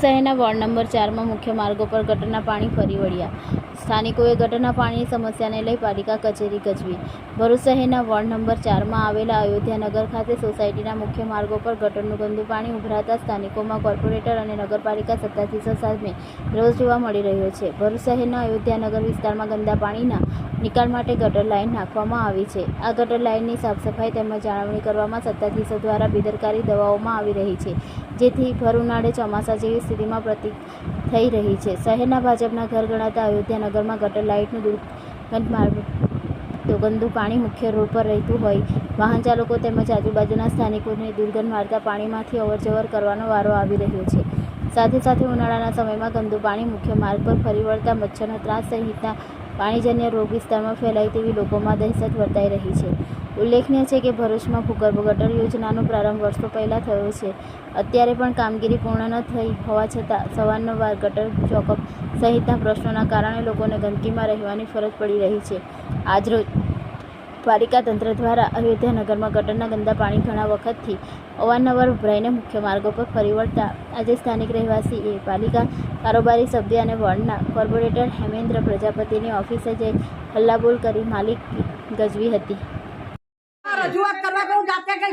શહેરના ward number ચારમાં મુખ્ય માર્ગો પર ગટરના પાણી ફરી વળ્યા. સ્થાનિકોએ ગટરના પાણીની સમસ્યાને લઈ પાલિકા કચેરી ગજવી. ભરૂચ શહેરના વોર્ડ નંબર ચારમાં આવેલા અયોધ્યાનગર ખાતે સોસાયટીના મુખ્ય માર્ગો પર ગટરનું ગંદુ પાણી ઉભરાતા સ્થાનિકોમાં કોર્પોરેટર અને નગરપાલિકા સત્તાધીશો સામે રોષ જોવા મળી રહ્યો છે. ભરૂચ શહેરના અયોધ્યાનગર વિસ્તારમાં ગંદા પાણીના નિકાલ માટે ગટર લાઇન નાખવામાં આવી છે. આ ગટર લાઇનની સાફસફાઈ તેમજ જાળવણી કરવામાં સત્તાધીશો દ્વારા બેદરકારી દવાઓમાં આવી રહી છે. જેથી ભર ઉનાળે ચોમાસા જેવી સ્થિતિમાં પ્રતીક થઈ રહી છે. શહેરના ભાજપના ઘર ગણાતા અયોધ્યાનગરમાં ગટર લાઇટનું દુર્ગંધ માર્ગ તો ગંદુ પાણી મુખ્ય રોડ પર રહેતું હોય. વાહન ચાલકો તેમજ આજુબાજુના સ્થાનિકોને દુર્ગંધ મારતા પાણીમાંથી અવરજવર કરવાનો વારો આવી રહ્યો છે. સાથે સાથે ઉનાળાના સમયમાં ગંદુ પાણી મુખ્ય માર્ગ પર ફરી વળતા મચ્છરનો ત્રાસ સહિતના પાણીજન્ય રોગ વિસ્તારમાં ફેલાય તેવી લોકોમાં દહેશત વર્તાઈ રહી છે. ઉલ્લેખનીય છે કે ભરૂચમાં ભૂગર્ભ ગટર યોજનાનો પ્રારંભ વર્ષો પહેલાં થયો છે. અત્યારે પણ કામગીરી પૂર્ણ ન થઈ હોવા છતાં સવારનવાર ગટર ચોકઅપ સહિતના પ્રશ્નોના કારણે લોકોને ગંદકીમાં રહેવાની ફરજ પડી રહી છે. આજરોજ પાલિકા તંત્ર દ્વારા અયોધ્યાનગરમાં ગટરના ગંદા પાણી ઘણા વખતથી અવારનવાર ઉભરાઈને મુખ્ય માર્ગો પર ફરી આજે સ્થાનિક રહેવાસીએ પાલિકા કારોબારી સભ્ય અને વોર્ડના કોર્પોરેટર હેમેન્દ્ર પ્રજાપતિની ઓફિસે જઈ હલ્લાબોલ કરી માલિક ગજવી હતી.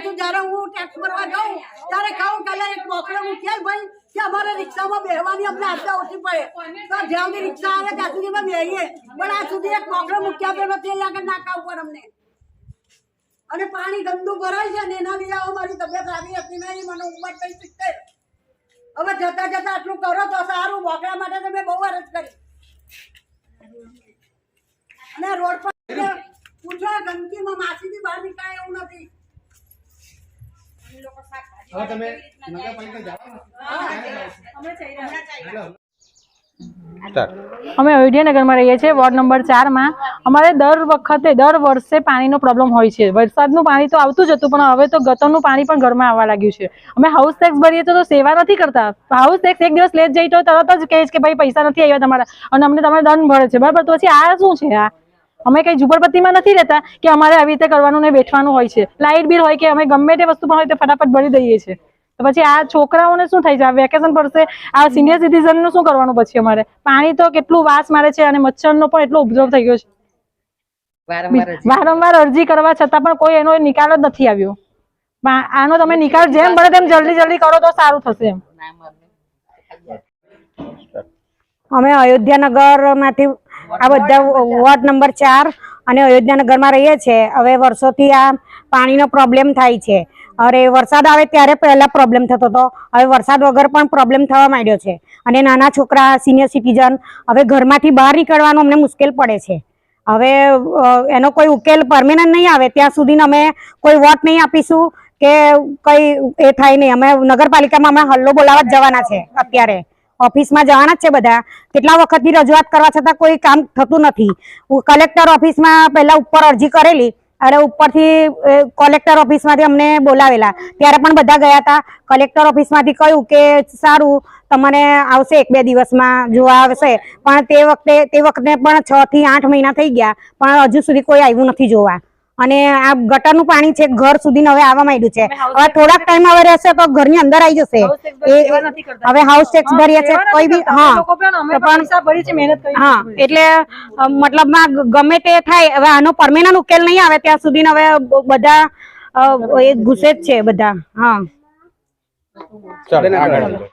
જાતે જ્યારે હું ટેક્સ ભરવા જાઉં? ત્યારે કહું કે એક મોકલો મૂકેલ ભાઈ કે અમારે રિક્ષામાં બેહવાની અમને આદત ઓછી પડે. તો જ્યાં સુધી રિક્ષા આવે ત્યાં સુધી અમે બેહીએ. પણ આ સુધી એક મોકલો મૂક્યા પેલો તે આગળ નાકા ઉપર અમને. અને પાણી ગંદુ ભરાય છે ને એના લીધે મારી તબિયત સારી હતી નહીં મને ઉંમર થઈ સિત્તેર. હવે જતા જતા આટલું કરો તો સારું મોકળા માટે મેં બહુ અરજ કરી. અને રોડ પર પૂછો ગંદકીમાં બી બહાર નીકળાય એવું નથી. હવે તમે નગરપાલિકા અમે અયોધ્યાનગરમાં રહીએ છીએ વોર્ડ નંબર ચારમાં. અમારે દર વખતે દર વર્ષે પાણીનો પ્રોબ્લેમ હોય છે. વરસાદનું પાણી તો આવતું જ હતું પણ હવે તો ગટરનું પાણી પણ ઘરમાં આવવા લાગ્યું છે. અમે હાઉસ ટેક્સ ભરીએ તો તો સેવા નથી કરતા. હાઉસ ટેક્સ એક દિવસ લેટ જઈ તો તરત જ કહે છે કે ભાઈ પૈસા નથી આવ્યા તમારા. અને અમને તમે દંડ ભરે છે. બરાબર? તો પછી આ શું છે આ? અમે કઈ ઝુંપડપટ્ટીમાં નથી રહેતા કે અમારે આવી રીતે કરવાનું ને બેઠવાનું હોય છે. લાઇટ બિલ હોય કે અમે ગમે તે વસ્તુ પણ હોય તે ફટાફટ ભરી દઈએ છીએ. તો પછી આ છોકરાઓને શું થાય છે? આ વેકેશન પડશે આ સિનિયર સિટીઝનનું શું કરવાનું પછી અમારે? પાણી તો કેટલું વાસ મારે છે અને મચ્છરનો પણ એટલો ઉપદ્રવ થઈ ગયો છે. વારંવાર અરજી. કરવા છતાં પણ કોઈ એનો નિકાલ જ નથી આવ્યો. આનો તમે નિકાલ જેમ બને તેમ જલ્દી જલ્દી કરો તો સારું થશે એમ. અમે અયોધ્યાનગરમાંથી આ બધા વોર્ડ નંબર ચાર અને અયોધ્યાનગરમાં રહીએ છીએ હવે વર્ષોથી આ પાણીનો પ્રોબ્લેમ થાય છે. અરે વરસાદ આવે ત્યારે પહેલા પ્રોબ્લેમ થતો હતો. હવે વરસાદ વગર પણ પ્રોબ્લેમ થવા માંડ્યો છે. અને નાના છોકરા, સિનિયર સિટીઝન, હવે ઘરમાંથી બહાર નીકળવાનું અમને મુશ્કેલ પડે છે. હવે એનો કોઈ ઉકેલ પરમેનન્ટ નહીં આવે. ત્યાં સુધી અમે કોઈ વોટ નહીં આપીશું કે કઈ એ થાય નહીં. અમે નગરપાલિકામાં અમે હલ્લો બોલાવવા જવાના છે અત્યારે. ઓફિસમાં જવાના જ છે બધા. કેટલા વખતથી રજૂઆત કરવા છતાં કોઈ કામ થતું નથી. કલેક્ટર ઓફિસમાં પહેલા ઉપર અરજી કરેલી. અરે ઉપરથી કલેક્ટર ઓફિસમાંથી અમને બોલાવેલા. ત્યારે પણ બધા ગયા હતા. કલેક્ટર ઓફિસમાંથી કહ્યું કે, સારું, તમને આવશે એક બે દિવસમાં, જોવા આવશે. પણ તે વખતે તે વખતે પણ છ થી આઠ મહિના થઈ ગયા. પણ હજુ સુધી કોઈ આવ્યું નથી જોવા. અને આ ગટરનું પાણી છે ઘર સુધી હવે આવવા માંડ્યું છે. હવે થોડાક ટાઈમ હવે રહેશે તો ઘરની અંદર આવી જશે. હવે હાઉસ ટેક્સ ભરીએ છે કોઈ બી હા. હા એટલે મતલબમાં ગમે તે થાય હવે આનો પરમેનન્ટ ઉકેલ નહીં આવે ત્યાં સુધી હવે બધા એ ગુસ્સે જ છે બધા હા.